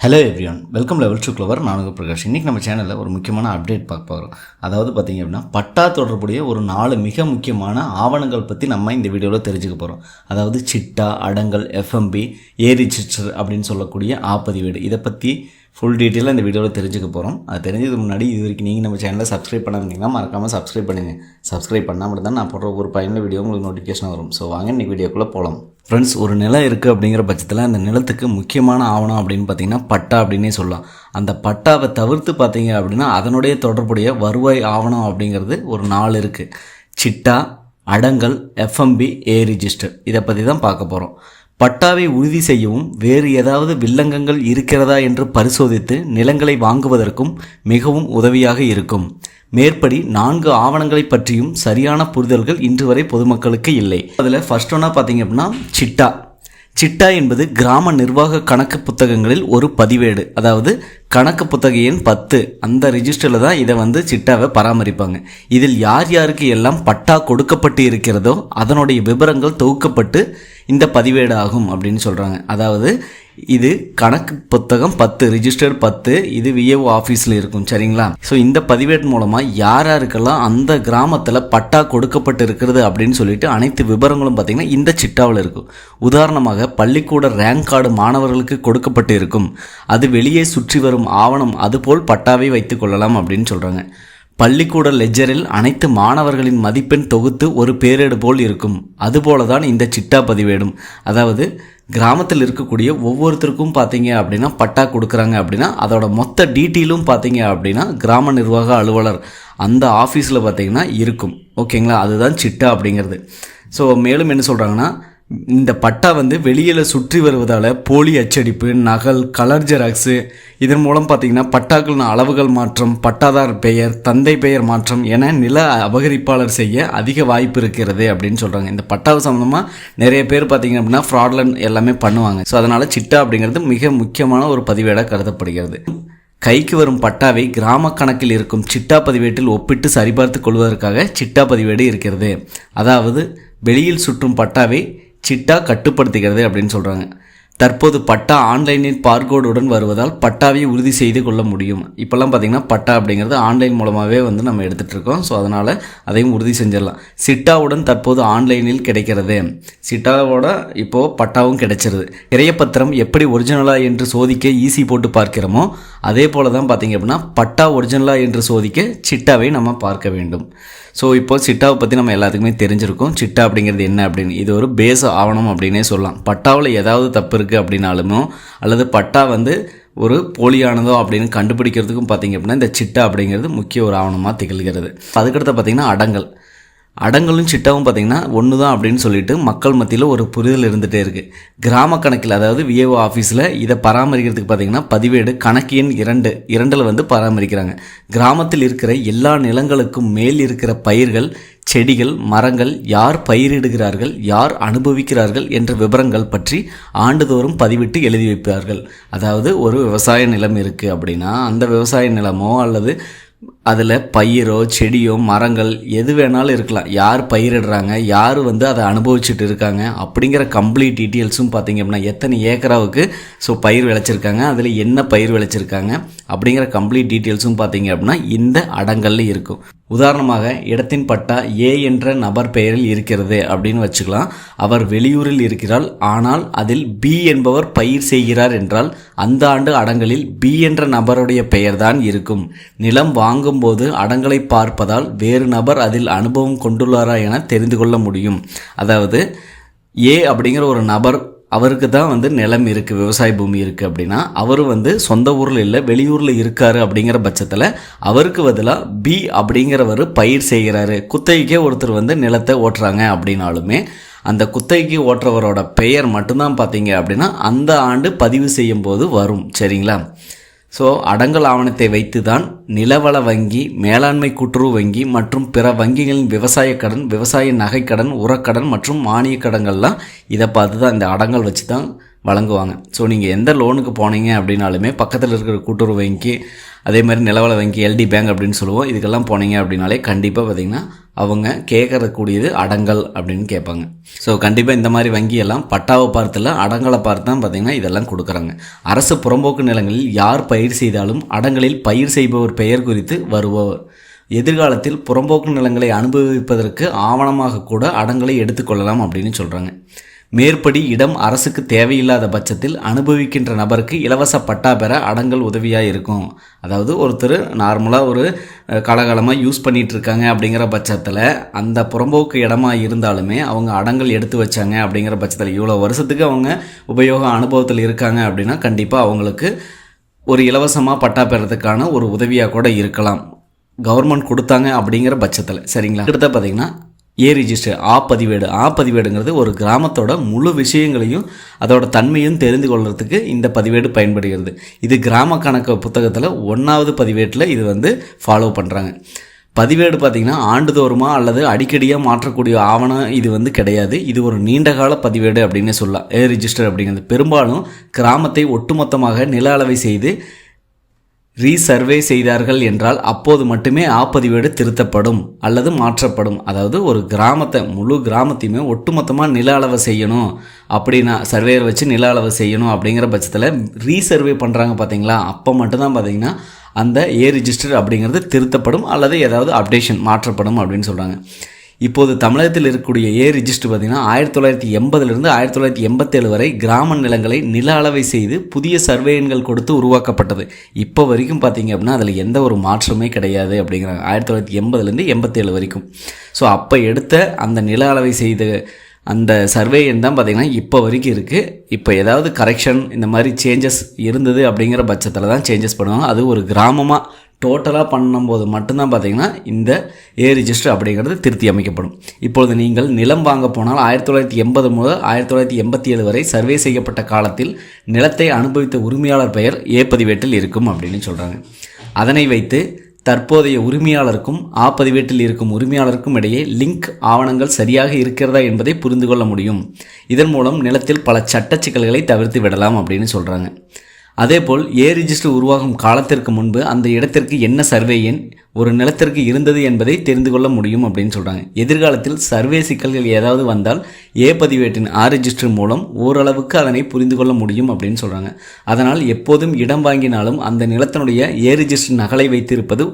Hello everyone welcome level to clever நானுங்க பிரகாஷ். இன்றைக்கி நம்ம சேனலில் ஒரு முக்கியமான அப்டேட் பார்க்க போகிறோம் அதாவது பார்த்தீங்க அப்படின்னா பட்டா தொடர்புடைய ஒரு நாலு மிக முக்கியமான ஆவணங்கள் பற்றி நம்ம இந்த வீடியோவில் தெரிஞ்சுக்க போகிறோம் அதாவது சிட்டா அடங்கல் எஃப்எம்பி ஏ அப்படின்னு சொல்லக்கூடிய ஆப்பதிவீடு இதை பற்றி ஃபுல் டீட்டெயிலாக இந்த வீடியோவில் தெரிஞ்சுக்க போகிறோம் அது தெரிஞ்சதுக்கு முன்னாடி இது வரைக்கும் நீங்கள் நம்ம சேனலை சப்ஸ்கிரைப் பண்ணாமல் மறக்காமல் சப்ஸ்கிரைப் பண்ணுங்கள் சப்ஸ்கிரைப் பண்ணாமல் தான் நான் போடுற ஒரு பயனுள்ள வீடியோ உங்களுக்கு நோட்டிஃபிகேஷன் வரும். ஸோ வாங்க இன்றைக்கி வீடியோக்குள்ளே போகலாம் ஃப்ரெண்ட்ஸ் ஒரு நிலம் இருக்குது அப்படிங்கிற பட்சத்தில் அந்த நிலத்துக்கு முக்கியமான ஆவணம் அப்படின்னு பார்த்தீங்கன்னா பட்டா அப்படின்னே சொல்லலாம். அந்த பட்டாவை தவிர்த்து பார்த்தீங்க அப்படின்னா அதனுடைய தொடர்புடைய வருவாய் ஆவணம் அப்படிங்கிறது ஒரு நாள் இருக்குது சிட்டா அடங்கல் எஃப்எம்பி ஏ ரிஜிஸ்டர் இதை பற்றி தான் பார்க்க போகிறோம் பட்டாவை உறுதி செய்யவும் வேறு ஏதாவது வில்லங்கங்கள் இருக்கிறதா என்று பரிசோதித்து நிலங்களை வாங்குவதற்கும் மிகவும் உதவியாக இருக்கும். மேற்படி நான்கு ஆவணங்களை பற்றியும் சரியான புரிதல்கள் இன்று வரை பொதுமக்களுக்கு இல்லை. அதில் ஃபர்ஸ்ட் ஒன்றா பார்த்தீங்க அப்படின்னா சிட்டா. சிட்டா என்பது கிராம நிர்வாக கணக்கு புத்தகங்களில் ஒரு பதிவேடு. அதாவது கணக்கு புத்தக எண் பத்து. அந்த ரிஜிஸ்டரில் தான் இதை வந்து சிட்டாவை பராமரிப்பாங்க. இதில் யார் யாருக்கு எல்லாம் பட்டா கொடுக்கப்பட்டு இருக்கிறதோ அதனுடைய விவரங்கள் தொகுக்கப்பட்டு இந்த பதிவேடு ஆகும் அப்படின்னு சொல்கிறாங்க அதாவது இது கணக்கு புத்தகம் பத்து ரிஜிஸ்டர்ட் பத்து இது விஏஓ ஆஃபீஸில் இருக்கும் சரிங்களா? ஸோ இந்த பதிவேடு மூலமாக யார் யாருக்கெல்லாம் அந்த கிராமத்தில் பட்டா கொடுக்கப்பட்டு இருக்கிறது அப்படின்னு சொல்லிட்டு அனைத்து விவரங்களும் பார்த்திங்கன்னா இந்த சிட்டாவில் இருக்கும். உதாரணமாக பள்ளிக்கூட ரேங்க் கார்டு மாணவர்களுக்கு கொடுக்கப்பட்டு இருக்கும் அது வெளியே சுற்றி வரும் ஆவணம் அதுபோல் பட்டாவை வைத்துக்கொள்ளலாம் அப்படின்னு சொல்கிறாங்க பள்ளிக்கூட லெஜரில் அனைத்து மாணவர்களின் மதிப்பெண் தொகுத்து ஒரு பேரேடு போல் இருக்கும். அதுபோல தான் இந்த சிட்டா பதிவேடும். அதாவது கிராமத்தில் இருக்கக்கூடிய ஒவ்வொருத்தருக்கும் பார்த்தீங்க அப்படின்னா பட்டா கொடுக்குறாங்க அப்படின்னா அதோட மொத்த டீட்டெயிலும் பார்த்தீங்க அப்படின்னா கிராம நிர்வாக அலுவலர் அந்த ஆஃபீஸில் பார்த்தீங்கன்னா இருக்கும். ஓகேங்களா? அதுதான் சிட்டா அப்படிங்கிறது. ஸோ மேலும் என்ன சொல்கிறாங்கன்னா இந்த பட்டா வந்து வெளியில் சுற்றி வருவதால் போலி அச்சடிப்பு நகல் கலர் ஜெராக்ஸு இதன் மூலம் பார்த்தீங்கன்னா பட்டாக்களின் அளவுகள் மாற்றம் பட்டாதார் பெயர் தந்தை பெயர் மாற்றம் என நில அபகரிப்பாளர் செய்ய அதிக வாய்ப்பு இருக்கிறது அப்படின்னு சொல்கிறாங்க இந்த பட்டாவு சம்மந்தமாக நிறைய பேர் பார்த்திங்க அப்படின்னா ஃப்ராட்லன் எல்லாமே பண்ணுவாங்க. ஸோ அதனால் சிட்டா அப்படிங்கிறது மிக முக்கியமான ஒரு பதிவேடாக கருதப்படுகிறது. கைக்கு வரும் பட்டாவை கிராம கணக்கில் இருக்கும் சிட்டா பதிவேட்டில் ஒப்பிட்டு சரிபார்த்து கொள்வதற்காக சிட்டா பதிவேடு இருக்கிறது. அதாவது வெளியில் சுற்றும் பட்டாவை சிட்டா கட்டுப்படுத்திக்கிறது அப்படின்னு சொல்கிறாங்க தற்போது பட்டா ஆன்லைனில் பார்கோடுடன் வருவதால் பட்டாவை உறுதி செய்து கொள்ள முடியும். இப்போல்லாம் பார்த்தீங்கன்னா பட்டா அப்படிங்கிறது ஆன்லைன் மூலமாகவே வந்து நம்ம எடுத்துகிட்டு இருக்கோம். ஸோ அதனால் அதையும் உறுதி செஞ்சிடலாம். சிட்டாவுடன் தற்போது ஆன்லைனில் கிடைக்கிறது. சிட்டாவோட இப்போது பட்டாவும் கிடைச்சிருது. இறையப்பத்திரம் எப்படி ஒரிஜினலா என்று சோதிக்க ஈஸி போட்டு பார்க்கிறோமோ அதே போல தான் பார்த்தீங்க அப்படின்னா பட்டா ஒரிஜினலா என்று சோதிக்க சிட்டாவை நம்ம பார்க்க வேண்டும். ஸோ இப்போ சிட்டாவை பற்றி நம்ம எல்லாத்துக்குமே தெரிஞ்சிருக்கோம். சிட்டா அப்படிங்கிறது என்ன அப்படின்னு. இது ஒரு பேஸ் ஆவணம் அப்படின்னே சொல்லலாம். பட்டாவில் ஏதாவது தப்பு இருக்குது அப்படின்னாலுமோ அல்லது பட்டா வந்து ஒரு போலியானதோ அப்படின்னு கண்டுபிடிக்கிறதுக்கும் பார்த்தீங்க அப்படின்னா இந்த சிட்டா அப்படிங்கிறது முக்கிய ஒரு ஆவணமாக திகழ்கிறது. அதுக்கடுத்து பார்த்திங்கன்னா அடங்கல். அடங்கலும் சிட்டாவும் பார்த்திங்கன்னா ஒன்று தான் அப்படின்னு சொல்லிட்டு மக்கள் மத்தியில் ஒரு புரிதல் இருந்துகிட்டே இருக்குது கிராம கணக்கில் அதாவது விஏஓ ஆஃபீஸில் இதை பராமரிக்கிறதுக்கு பார்த்திங்கன்னா பதிவேடு கணக்கு எண் இரண்டு இரண்டில் வந்து பராமரிக்கிறாங்க. கிராமத்தில் இருக்கிற எல்லா நிலங்களுக்கும் மேல் இருக்கிற பயிர்கள் செடிகள் மரங்கள் யார் பயிரிடுகிறார்கள் யார் அனுபவிக்கிறார்கள் என்ற விவரங்கள் பற்றி ஆண்டுதோறும் பதிவிட்டு எழுதி வைப்பார்கள். அதாவது ஒரு விவசாய நிலம் இருக்குது அப்படின்னா அந்த விவசாய நிலமோ அல்லது அதில் பயிரோ செடியோ மரங்கள் எது வேணாலும் இருக்கலாம். யார் பயிரிடுறாங்க யார் வந்து அதை அனுபவிச்சுட்டு இருக்காங்க அப்படிங்கிற கம்ப்ளீட் டீட்டெயில்ஸும் பார்த்தீங்க அப்படின்னா எத்தனை ஏக்கராவுக்கு ஸோ பயிர் விளைச்சிருக்காங்க அதில் என்ன பயிர் விளைச்சிருக்காங்க அப்படிங்கிற கம்ப்ளீட் டீட்டெயில்ஸும் பார்த்தீங்க அப்படின்னா இந்த அடங்கல்ல இருக்கும். உதாரணமாக இடத்தின் பட்டா ஏ என்ற நபர் பெயரில் இருக்கிறது அப்படின்னு வச்சுக்கலாம். அவர் வெளியூரில் இருக்கிறார் ஆனால் அதில் பி என்பவர் பயிர் செய்கிறார் என்றால் அந்த ஆண்டு அடங்கலில் பி என்ற நபருடைய பெயர்தான் இருக்கும். நிலம் வாங்கும் போது அடங்கலை பார்ப்பதால் வேறு நபர் அதில் அனுபவம் கொண்டுள்ளாரா என தெரிந்து கொள்ள முடியும். அதாவது ஏ அப்படிங்கிற ஒரு நபர் அவருக்கு தான் வந்து நிலம் இருக்குது விவசாய பூமி இருக்குது அப்படின்னா அவர் வந்து சொந்த ஊரில் இல்லை வெளியூரில் இருக்கார் அப்படிங்கிற பட்சத்தில் அவருக்கு பதிலாக பி அப்படிங்கிறவர் பயிர் செய்கிறாரு. குத்தகைக்கே ஒருத்தர் வந்து நிலத்தை ஓட்டுறாங்க அப்படின்னாலுமே அந்த குத்தகைக்கு ஓட்டுறவரோட பெயர் மட்டும்தான் பார்த்தீங்க அப்படின்னா அந்த ஆண்டு பதிவு செய்யும் போது வரும். சரிங்களா? ஸோ அடங்கல் ஆவணத்தை வைத்து தான் நிலவள வங்கி மேலாண்மை கூட்டுறவு வங்கி மற்றும் பிற வங்கிகளின் விவசாய கடன் விவசாய நகைக்கடன் உரக்கடன் மற்றும் மானிய கடன்கள்லாம் இதை பார்த்து தான் இந்த அடங்கல் வச்சு தான் வழங்குவாங்க. ஸோ நீங்கள் எந்த லோனுக்கு போனீங்க அப்படின்னாலுமே பக்கத்தில் இருக்கிற கூட்டுறவு வங்கி அதே மாதிரி நிலவல வங்கி எல்டி பேங்க் அப்படின்னு சொல்லுவோம் இதுக்கெல்லாம் போனீங்க அப்படின்னாலே கண்டிப்பாக பார்த்தீங்கன்னா அவங்க கேட்கறக்கூடியது அடங்கல் அப்படின்னு கேட்பாங்க. ஸோ கண்டிப்பாக இந்த மாதிரி வங்கியெல்லாம் பட்டாவை பார்த்துல அடங்கலை பார்த்து தான் பார்த்தீங்கன்னா இதெல்லாம் கொடுக்குறாங்க. அரசு புறம்போக்கு நிலங்களில் யார் பயிர் செய்தாலும் அடங்கலில் பயிர் செய்பவர் பெயர் குறித்து வருபவர். எதிர்காலத்தில் புறம்போக்கு நிலங்களை அனுபவிப்பதற்கு ஆவணமாக கூட அடங்கலை எடுத்துக்கொள்ளலாம் அப்படின்னு சொல்கிறாங்க மேற்படி இடம் அரசுக்கு தேவையில்லாத பட்சத்தில் அனுபவிக்கின்ற நபருக்கு இலவச பட்டா பெற அடங்கல் உதவியாக இருக்கும் அதாவது ஒருத்தர் நார்மலாக ஒரு காலகாலமாக யூஸ் பண்ணிகிட்டு இருக்காங்க அப்படிங்கிற பட்சத்தில் அந்த புறம்போக்கு இடமா இருந்தாலுமே அவங்க அடங்கல் எடுத்து வச்சாங்க அப்படிங்கிற பட்சத்தில் இவ்வளோ வருஷத்துக்கு அவங்க உபயோக அனுபவத்தில் இருக்காங்க அப்படின்னா கண்டிப்பாக அவங்களுக்கு ஒரு இலவசமாக பட்டா பெறதுக்கான ஒரு உதவியாக கூட இருக்கலாம். கவர்மெண்ட் கொடுத்தாங்க அப்படிங்கிற பட்சத்தில். சரிங்களா? அடுத்த பார்த்தீங்கன்னா ஏ ரிஜிஸ்டர் ஆ பதிவேடு ஆ பதிவேடுங்கிறது ஒரு கிராமத்தோட முழு விஷயங்களையும் அதோட தன்மையும் தெரிந்து கொள்கிறதுக்கு இந்த பதிவேடு பயன்படுகிறது. இது கிராம கணக்கு புத்தகத்தில் ஒன்றாவது பதிவேட்டில் இது வந்து ஃபாலோ பண்ணுறாங்க பதிவேடு பார்த்திங்கன்னா ஆண்டுதோறுமா அல்லது அடிக்கடியாக மாற்றக்கூடிய ஆவணம் இது வந்து கிடையாது. இது ஒரு நீண்டகால பதிவேடு அப்படின்னு சொல்லலாம். ஏ ரிஜிஸ்டர் அப்படிங்கிறது. பெரும்பாலும் கிராமத்தை ஒட்டுமொத்தமாக நில அளவை செய்து ரீசர்வே செய்தார்கள் என்றால் அப்போது மட்டுமே ஆப்பதிவேடு திருத்தப்படும் அல்லது மாற்றப்படும். அதாவது ஒரு கிராமத்தை முழு கிராமத்தையுமே ஒட்டுமொத்தமாக நில அளவை செய்யணும். அப்படின்னா சர்வேயர் வச்சு நில அளவை செய்யணும் அப்படிங்கிற பட்சத்தில் ரீசர்வே பண்ணுறாங்க பார்த்தீங்களா அப்போ மட்டும்தான் பார்த்தீங்கன்னா அந்த ஏ ரிஜிஸ்டர் அப்படிங்கிறது திருத்தப்படும் அல்லது ஏதாவது அப்டேஷன் மாற்றப்படும் அப்படின்னு சொல்கிறாங்க இப்போது தமிழகத்தில் இருக்கக்கூடிய ஏ ரிஜிஸ்டர் பார்த்திங்கன்னா ஆயிரத்தி தொள்ளாயிரத்தி எண்பதுலேருந்து ஆயிரத்தி தொள்ளாயிரத்தி எண்பத்தேழு வரை கிராம நிலங்களை நில அளவை செய்து புதிய சர்வே எண்கள் கொடுத்து உருவாக்கப்பட்டது. இப்போ வரைக்கும் பார்த்தீங்க அப்படின்னா அதில் எந்த ஒரு மாற்றமே கிடையாது அப்படிங்கிறாங்க ஆயிரத்தி தொள்ளாயிரத்தி எண்பதுலேருந்து எண்பத்தேழு வரைக்கும். ஸோ அப்போ எடுத்த அந்த நில அளவை செய்த அந்த சர்வே எண் தான் பார்த்திங்கன்னா இப்போ வரைக்கும் இருக்குது இப்போ ஏதாவது கரெக்ஷன் இந்த மாதிரி சேஞ்சஸ் இருந்தது அப்படிங்கிற பட்சத்தில் தான் சேஞ்சஸ் பண்ணுவாங்க. அது ஒரு கிராமமாக டோட்டலாக பண்ணும்போது மட்டும்தான் பார்த்தீங்கன்னா இந்த ஏ ரிஜிஸ்டர் அப்படிங்கிறது திருத்தி அமைக்கப்படும். இப்பொழுது நீங்கள் நிலம் வாங்க போனால் ஆயிரத்தி தொள்ளாயிரத்தி எண்பது முதல் ஆயிரத்தி தொள்ளாயிரத்தி எண்பத்தி ஏழு வரை சர்வே செய்யப்பட்ட காலத்தில் நிலத்தை அனுபவித்த உரிமையாளர் பெயர் ஏ பதிவேட்டில் இருக்கும் அப்படின்னு சொல்கிறாங்க அதனை வைத்து தற்போதைய உரிமையாளருக்கும் ஆ பதிவேட்டில் இருக்கும் உரிமையாளருக்கும் இடையே லிங்க் ஆவணங்கள் சரியாக இருக்கிறதா என்பதை புரிந்து கொள்ள முடியும். இதன் மூலம் நிலத்தில் பல சட்ட சிக்கல்களை தவிர்த்து விடலாம் அப்படின்னு சொல்கிறாங்க அதேபோல் ஏ ரிஜிஸ்டர் உருவாகும் காலத்திற்கு முன்பு அந்த இடத்திற்கு என்ன சர்வே எண் ஒரு நிலத்திற்கு இருந்தது என்பதை தெரிந்து கொள்ள முடியும் அப்படின்னு சொல்கிறாங்க எதிர்காலத்தில் சர்வே சிக்கல்கள் ஏதாவது வந்தால் ஏ பதிவேட்டின் ஆர் ரிஜிஸ்டர் மூலம் ஓரளவுக்கு அதனை புரிந்து கொள்ள முடியும் அப்படின்னு சொல்கிறாங்க அதனால் எப்போதும் இடம் வாங்கினாலும் அந்த நிலத்தினுடைய ஏ ரிஜிஸ்டர் நகலை வைத்திருப்பது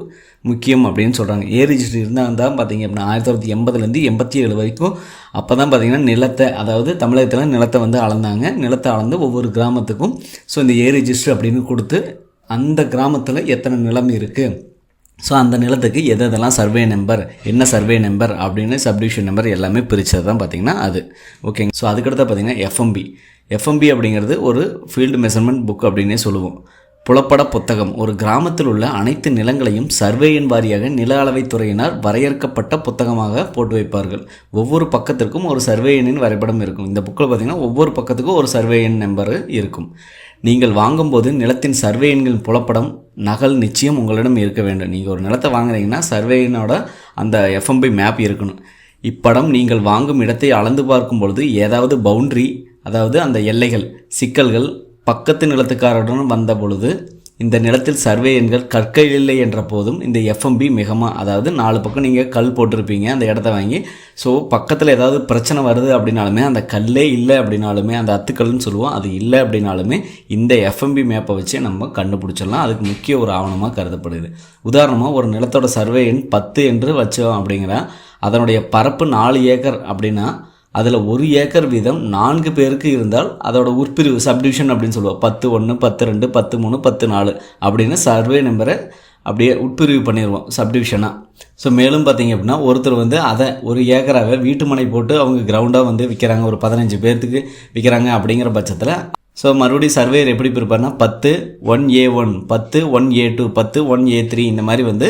முக்கியம் அப்படின்னு சொல்கிறாங்க ஏ ரிஜிஸ்டர் இருந்தால் தான் பார்த்தீங்க அப்படின்னா ஆயிரத்தி தொள்ளாயிரத்தி எண்பதுலேருந்து எண்பத்தி ஏழு வரைக்கும் அப்போ தான் பார்த்தீங்கன்னா நிலத்தை அதாவது தமிழகத்தில் நிலத்தை வந்து அளந்தாங்க. நிலத்தை அளந்து ஒவ்வொரு கிராமத்துக்கும் ஸோ இந்த ஏ ரிஜிஸ்டர் அப்படின்னு கொடுத்து அந்த கிராமத்தில் எத்தனை நிலம் இருக்குது ஸோ அந்த நிலத்துக்கு எது எதெல்லாம் சர்வே நம்பர் என்ன சர்வே நம்பர் அப்படின்னு சப்டிவிஷன் நம்பர் எல்லாமே பிரித்தது தான் பார்த்திங்கன்னா அது ஓகேங்க ஸோ அதுக்கடுத்து பார்த்திங்கன்னா எஃப்எம்பி எஃப்எம்பி அப்படிங்கிறது ஒரு ஃபீல்டு மெஷர்மெண்ட் புக் அப்படின்னே சொல்லுவோம். புலப்பட புத்தகம். ஒரு கிராமத்தில் உள்ள அனைத்து நிலங்களையும் சர்வே எண் வாரியாக நில அளவைத்துறையினர் வரையறுக்கப்பட்ட புத்தகமாக போட்டு வைப்பார்கள். ஒவ்வொரு பக்கத்திற்கும் ஒரு சர்வே எண்ணின் வரைபடம் இருக்கும். இந்த புக்கில் பார்த்திங்கன்னா ஒவ்வொரு பக்கத்துக்கும் ஒரு சர்வே எண் நம்பர் இருக்கும். நீங்கள் வாங்கும்போது நிலத்தின் சர்வே எண்களின் புலப்படம் நகல் நிச்சயம் உங்களிடம் இருக்க வேண்டும். நீங்கள் ஒரு நிலத்தை வாங்குறீங்கன்னா சர்வே எண்ணோட அந்த எஃப்எம்பி மேப் இருக்கணும். இப்படம் நீங்கள் வாங்கும் இடத்தை அளந்து பார்க்கும் பொழுது ஏதாவது பவுண்ட்ரி அதாவது அந்த எல்லைகள் சிக்கல்கள் பக்கத்து நிலத்துக்காரருடன் வந்த பொழுது இந்த நிலத்தில் சர்வே எண்கள் கற்கள் இல்லை என்ற போதும் இந்த எஃப்எம்பி மிகமா அதாவது நாலு பக்கம் நீங்கள் கல் போட்டிருப்பீங்க அந்த இடத்த வாங்கி ஸோ பக்கத்தில் ஏதாவது பிரச்சனை வருது அப்படின்னாலுமே அந்த கல்லே இல்லை அப்படின்னாலுமே அந்த அத்துக்கல்னு சொல்லுவோம் அது இல்லை அப்படின்னாலுமே இந்த எஃப்எம்பி மேப்பை வச்சு நம்ம கண்டுபிடிச்சிடலாம். அதுக்கு முக்கிய ஒரு ஆவணமாக கருதப்படுது. உதாரணமாக ஒரு நிலத்தோட சர்வே எண் பத்து என்று வச்சோம் அப்படிங்கிற அதனுடைய பரப்பு நாலு ஏக்கர் அப்படின்னா அதில் ஒரு ஏக்கர் வீதம் நான்கு பேருக்கு இருந்தால் அதோட உட்பிரிவு சப்டிவிஷன் அப்படின்னு சொல்லுவோம். பத்து ஒன்று பத்து ரெண்டு பத்து மூணு பத்து நாலு அப்படின்னு சர்வே நம்பரை அப்படியே உட்பிரிவு பண்ணிடுவோம் சப்டிவிஷனாக ஸோ மேலும் பார்த்தீங்க அப்படின்னா ஒருத்தர் வந்து அதை ஒரு ஏக்கராக வீட்டு மனை போட்டு அவங்க கிரவுண்டாக வந்து விற்கிறாங்க ஒரு பதினஞ்சு பேர்த்துக்கு விற்கிறாங்க அப்படிங்கிற பட்சத்தில் ஸோ மறுபடியும் சர்வேயர் எப்படி பிரிப்பார்னா பத்து ஒன் ஏ ஒன் பத்து ஒன் ஏ டூ பத்து ஒன் ஏ த்ரீ இந்த மாதிரி வந்து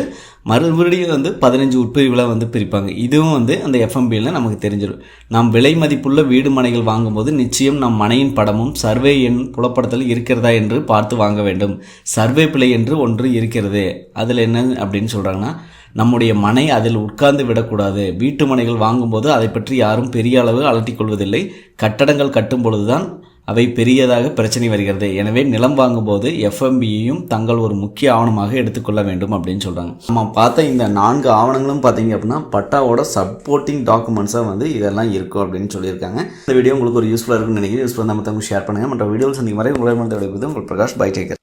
மறுபடியும் வந்து பதினஞ்சு உட்பிரிவுகளாக வந்து பிரிப்பாங்க. இதுவும் வந்து அந்த எஃப்எம்பியில் நமக்கு தெரிஞ்சிடும் நாம் விலை மதிப்புள்ள வீடு மனைகள் வாங்கும்போது நிச்சயம் நம் மனையின் படமும் சர்வே எண் புலப்படத்தில் இருக்கிறதா என்று பார்த்து வாங்க வேண்டும். சர்வே பிழை என்று ஒன்று இருக்கிறது. அதில் என்ன அப்படின்னு சொல்கிறாங்கன்னா நம்முடைய மனை அதில் உட்கார்ந்து விடக்கூடாது. வீட்டு மனைகள் வாங்கும்போது அதை பற்றி யாரும் பெரிய அளவு அலட்டிக்கொள்வதில்லை கட்டடங்கள் கட்டும் பொழுதுதான் அவை பெரியதாக பிரச்சனை வருகிறது. எனவே நிலம் வாங்கும்போது எஃப்எம்பியையும் தங்கள் ஒரு முக்கிய ஆவணமாக எடுத்துக்கொள்ள வேண்டும் அப்படின்னு சொல்கிறாங்க நம்ம பார்த்த இந்த நான்கு ஆவணங்களும் பார்த்தீங்க அப்படின்னா பட்டாவோட சப்போர்ட்டிங் டாக்குமெண்ட்ஸாக வந்து இதெல்லாம் இருக்கும் அப்படின்னு சொல்லியிருக்காங்க. இந்த வீடியோ உங்களுக்கு ஒரு யூஸ்ஃபுல்லாக இருக்கும்னு நினைக்கிறேன். யூஸ்ஃபுல்லாக நம்ம ஷேர் பண்ணுங்கள் மற்ற வீடியோஸ் நீங்கள் வரை உங்களை விடைபெறுவது உங்கள் பிரகாஷ் பை டேக்கர்.